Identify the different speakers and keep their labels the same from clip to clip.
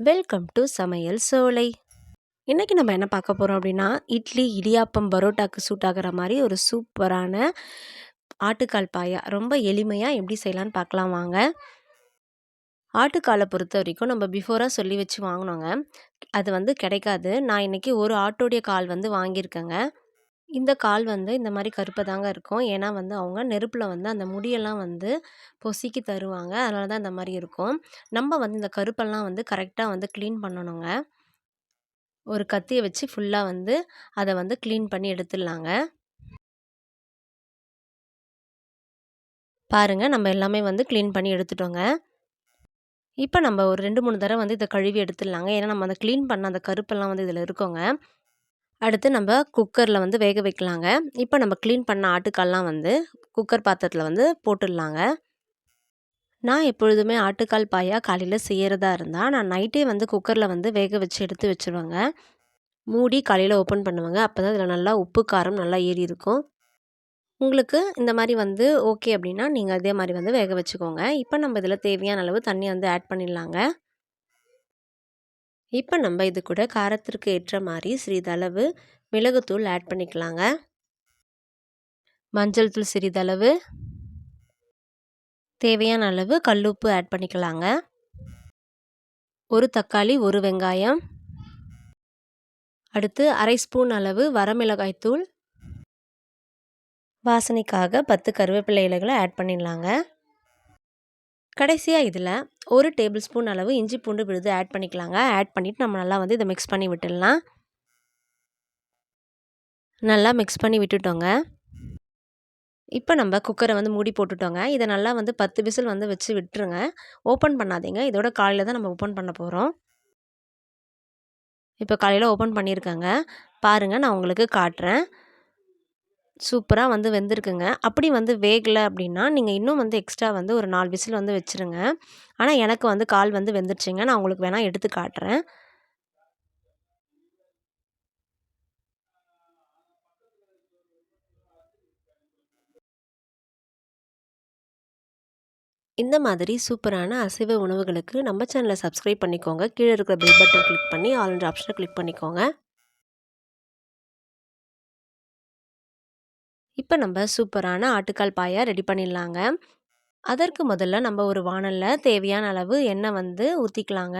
Speaker 1: Welcome to சமையல் சோலை. இன்றைக்கி நம்ம என்ன பார்க்க போகிறோம் அப்படின்னா இட்லி இடியாப்பம் பரோட்டாக்கு சூட் ஆகிற மாதிரி ஒரு சூப்பரான ஆட்டுக்கால் பாயா. ரொம்ப எளிமையாக எப்படி செய்யலான்னு பார்க்கலாம் வாங்க. ஆட்டுக்காலை பொறுத்த வரைக்கும் நம்ம பிஃபோராக சொல்லி வச்சு வாங்கினோங்க. அது வந்து கிடைக்காது. நான் இன்றைக்கி ஒரு ஆட்டோடைய கால் வந்து வாங்கியிருக்கேங்க. இந்த கால் வந்து இந்த மாதிரி கருப்பாக தாங்க இருக்கும். ஏன்னா வந்து அவங்க நெருப்பில் வந்து அந்த முடியெல்லாம் வந்து பொசுக்கி தருவாங்க. அதனால தான் இந்த மாதிரி இருக்கும். நம்ம வந்து இந்த கருப்பெல்லாம் வந்து கரெக்டாக வந்து க்ளீன் பண்ணணுங்க. ஒரு கத்தியை வச்சு ஃபுல்லாக வந்து அதை வந்து க்ளீன் பண்ணி எடுத்துடலாங்க. பாருங்கள் நம்ம எல்லாமே வந்து க்ளீன் பண்ணி எடுத்துட்டோங்க. இப்போ நம்ம ஒரு ரெண்டு மூணு தடவை வந்து இதை கழுவி எடுத்துடலாங்க. ஏன்னா நம்ம அந்த க்ளீன் பண்ண அந்த கருப்பெல்லாம் வந்து இதில் இருக்கோங்க. அடுத்து நம்ம குக்கரில் வந்து வேக வைக்கலாங்க. இப்போ நம்ம க்ளீன் பண்ண ஆட்டுக்கால்லாம் வந்து குக்கர் பாத்திரத்தில் வந்து போட்டுடலாங்க. நான் எப்பொழுதுமே ஆட்டுக்கால் பாயா காலையில் செய்கிறதா இருந்தால் நான் நைட்டே வந்து குக்கரில் வந்து வேக வச்சு எடுத்து வச்சுருவேங்க. மூடி காலையில் ஓப்பன் பண்ணுவேங்க. அப்போ தான் இதில் நல்லா உப்பு காரம் நல்லா ஏறி இருக்கும். உங்களுக்கு இந்த மாதிரி வந்து ஓகே அப்படின்னா நீங்கள் அதே மாதிரி வந்து வேக வச்சுக்கோங்க. இப்போ நம்ம இதில் தேவையான அளவு தண்ணி வந்து ஆட் பண்ணிடலாங்க. இப்போ நம்ம இது கூட காரத்திற்கு ஏற்ற மாதிரி சிறிதளவு மிளகுத்தூள் ஆட் பண்ணிக்கலாங்க. மஞ்சள் தூள் சிறிதளவு. தேவையான அளவு கல்லுப்பு ஆட் பண்ணிக்கலாங்க. ஒரு தக்காளி ஒரு வெங்காயம். அடுத்து அரை ஸ்பூன் அளவு வரமிளகாய் தூள் வாசனைக்காக பத்து கருவேப்பிலை இலைகளை ஆட் பண்ணிடலாங்க. கடைசியாக இதில் ஒரு டேபிள் ஸ்பூன் அளவு இஞ்சி பூண்டு விழுது ஆட் பண்ணிக்கலாங்க. ஆட் பண்ணிவிட்டு நம்ம நல்லா வந்து இதை மிக்ஸ் பண்ணி விட்டுடலாம். நல்லா மிக்ஸ் பண்ணி விட்டுட்டோங்க. இப்போ நம்ம குக்கரை வந்து மூடி போட்டுட்டோங்க. இதை நல்லா வந்து பத்து விசில் வந்து வச்சு விட்டுருங்க. ஓப்பன் பண்ணாதீங்க. இதோட காலையில் தான் நம்ம ஓப்பன் பண்ண போகிறோம் இப்போ காலையில் ஓப்பன் பண்ணியிருக்கேங்க. பாருங்கள் நான் உங்களுக்கு காட்டுறேன். சூப்பராக வந்து வெந்திருக்குங்க. அப்படி வந்து வேகலை அப்படின்னா நீங்கள் இன்னும் வந்து எக்ஸ்ட்ரா வந்து ஒரு நாலு விசில் வந்து வச்சுருங்க. ஆனால் எனக்கு வந்து கால் வந்து வெந்துருச்சுங்க. நான் உங்களுக்கு வேணால் எடுத்து காட்டுறேன். இந்த மாதிரி சூப்பரான அசைவ உணவுகளுக்கு நம்ம சேனலை சப்ஸ்கிரைப் பண்ணிக்கோங்க. கீழே இருக்கிற பெல் பட்டன் கிளிக் பண்ணி ஆல்ன்ற ஆப்ஷனை கிளிக் பண்ணிக்கோங்க. இப்போ நம்ம சூப்பரான ஆட்டுக்கால் பாயா ரெடி பண்ணிடலாங்க. அதற்கு முதல்ல நம்ம ஒரு வானலில் தேவையான அளவு எண்ணெய் வந்து ஊற்றிக்கலாங்க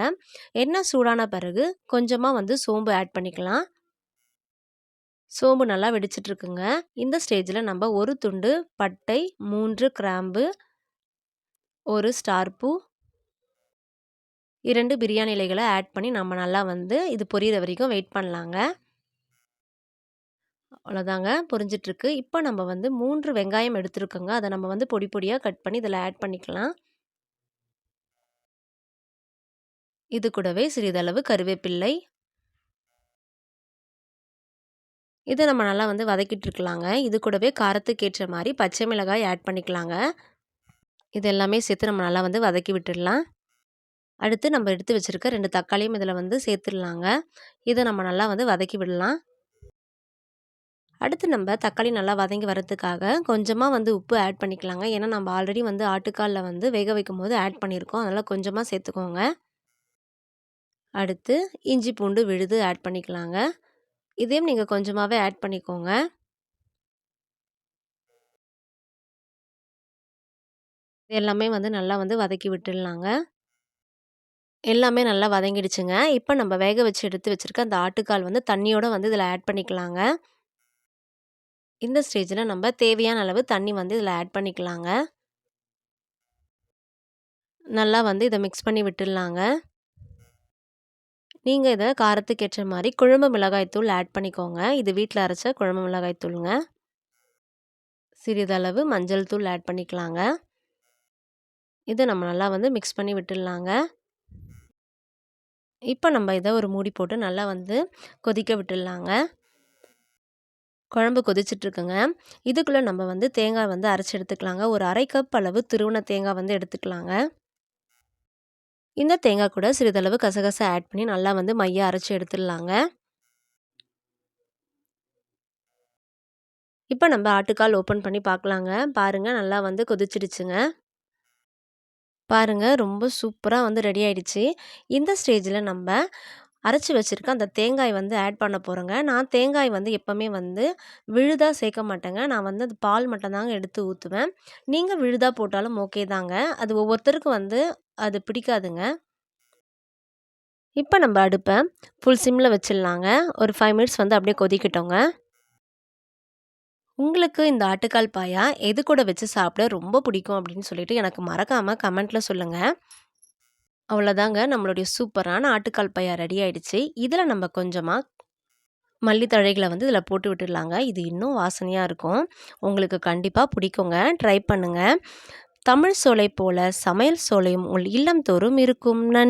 Speaker 1: எண்ணெய் சூடான பிறகு கொஞ்சமாக வந்து சோம்பு ஆட் பண்ணிக்கலாம். சோம்பு நல்லா வெடிச்சிட்ருக்குங்க. இந்த ஸ்டேஜில் நம்ம ஒரு துண்டு பட்டை மூன்று கிராம்பு ஒரு ஸ்டார் பூ இரண்டு பிரியாணி இலைகளை ஆட் பண்ணி நம்ம நல்லா வந்து இது பொரியிற வரைக்கும் வெயிட் பண்ணலாங்க. அவ்வளோதாங்க பொரிஞ்சிட்ருக்கு. இப்போ நம்ம வந்து மூன்று வெங்காயம் எடுத்துருக்கோங்க. அதை நம்ம வந்து பொடி பொடியாக கட் பண்ணி இதில் ஆட் பண்ணிக்கலாம். இது கூடவே சிறிதளவு கருவேப்பிள்ளை இதை நம்ம நல்லா வந்து வதக்கிட்டு இருக்கலாங்க இது கூடவே காரத்துக்கு ஏற்ற மாதிரி பச்சை மிளகாய் ஆட் பண்ணிக்கலாங்க. இது எல்லாமே சேர்த்து நம்ம நல்லா வந்து வதக்கி விட்டுடலாம். அடுத்து நம்ம எடுத்து வச்சுருக்க ரெண்டு தக்காளியும் இதில் வந்து சேர்த்துடலாங்க. இதை நம்ம நல்லா வந்து வதக்கி விடலாம். அடுத்து நம்ம தக்காளி நல்லா வதங்கி வரதுக்காக கொஞ்சமாக வந்து உப்பு ஆட் பண்ணிக்கலாங்க. ஏன்னா நம்ம ஆல்ரெடி வந்து ஆட்டுக்காலில் வந்து வேக வைக்கும் போது ஆட் பண்ணியிருக்கோம். அதனால் கொஞ்சமாக சேர்த்துக்கோங்க. அடுத்து இஞ்சி பூண்டு விழுது ஆட் பண்ணிக்கலாங்க. இதையும் நீங்கள் கொஞ்சமாகவே ஆட் பண்ணிக்கோங்க. எல்லாமே வந்து நல்லா வந்து வதக்கி விட்டுடலாங்க. எல்லாமே நல்லா வதங்கிடுச்சுங்க. இப்போ நம்ம வேக வச்சு எடுத்து வச்சுருக்க அந்த ஆட்டுக்கால் வந்து தண்ணியோடு வந்து இதில் ஆட் பண்ணிக்கலாங்க. இந்த ஸ்டேஜில் நம்ம தேவையான அளவு தண்ணி வந்து இதில் ஆட் பண்ணிக்கலாங்க. நல்லா வந்து இதை மிக்ஸ் பண்ணி விட்டுடலாங்க. நீங்கள் இதை காரத்துக்கு ஏற்ற மாதிரி குழம்பு மிளகாய்த்தூள் ஆட் பண்ணிக்கோங்க. இது வீட்டில் அரைச்ச குழம்பு மிளகாய்த்தூளுங்க சிறிதளவு மஞ்சள் தூள் ஆட் பண்ணிக்கலாங்க. இதை நம்ம நல்லா வந்து மிக்ஸ் பண்ணி விட்டுடலாங்க. இப்போ நம்ம இதை ஒரு மூடி போட்டு நல்லா வந்து கொதிக்க விட்டுடலாங்க. குழம்பு கொதிச்சிட்ருக்குங்க. இதுக்குள்ளே நம்ம வந்து தேங்காய் வந்து அரைச்சி எடுத்துக்கலாங்க. ஒரு அரை கப் அளவு திருவண தேங்காய் வந்து எடுத்துக்கலாங்க. இந்த தேங்காய் கூட சிறிதளவு கசகசை ஆட் பண்ணி நல்லா வந்து மைய அரைச்சி எடுத்துடலாங்க. இப்போ நம்ம ஆட்டுக்கால் ஓப்பன் பண்ணி பார்க்கலாங்க பாருங்கள் நல்லா வந்து கொதிச்சிடுச்சுங்க. பாருங்க ரொம்ப சூப்பராக வந்து ரெடி ஆயிடுச்சு. இந்த ஸ்டேஜில் நம்ம அரைச்சி வச்சுருக்க அந்த தேங்காய் வந்து ஆட் பண்ண போகிறேங்க நான் தேங்காய் வந்து எப்போவுமே வந்து விழுதாக சேர்க்க மாட்டேங்க. நான் வந்து அது பால் மட்டும்தாங்க எடுத்து ஊற்றுவேன் நீங்கள் விழுதாக போட்டாலும் ஓகே தாங்க. அது ஒவ்வொருத்தருக்கும் வந்து அது பிடிக்காதுங்க. இப்போ நம்ம அடுப்பை ஃபுல் சிம்மில் வச்சிடலாங்க. ஒரு ஃபைவ் மினிட்ஸ் வந்து அப்படியே கொதிக்கிட்டோங்க உங்களுக்கு இந்த ஆட்டுக்கால் பாயா எது கூட வச்சு சாப்பிட ரொம்ப பிடிக்கும் அப்படின்னு சொல்லிட்டு எனக்கு மறக்காமல் கமெண்ட்டில் சொல்லுங்கள் அவ்வளோதாங்க நம்மளுடைய சூப்பரான ஆட்டுக்கால் பையா ரெடி ஆயிடுச்சு. இதில் நம்ம கொஞ்சமாக மல்லித்தழைகளை வந்து இதில் போட்டு விட்டுடலாங்க. இது இன்னும் வாசனையாக இருக்கும். உங்களுக்கு கண்டிப்பாக பிடிக்குங்க. ட்ரை பண்ணுங்கள் தமிழ் சோலை போல சமையல் சோலையும் உங்கள் இல்லம் தோறும் இருக்கும். நன்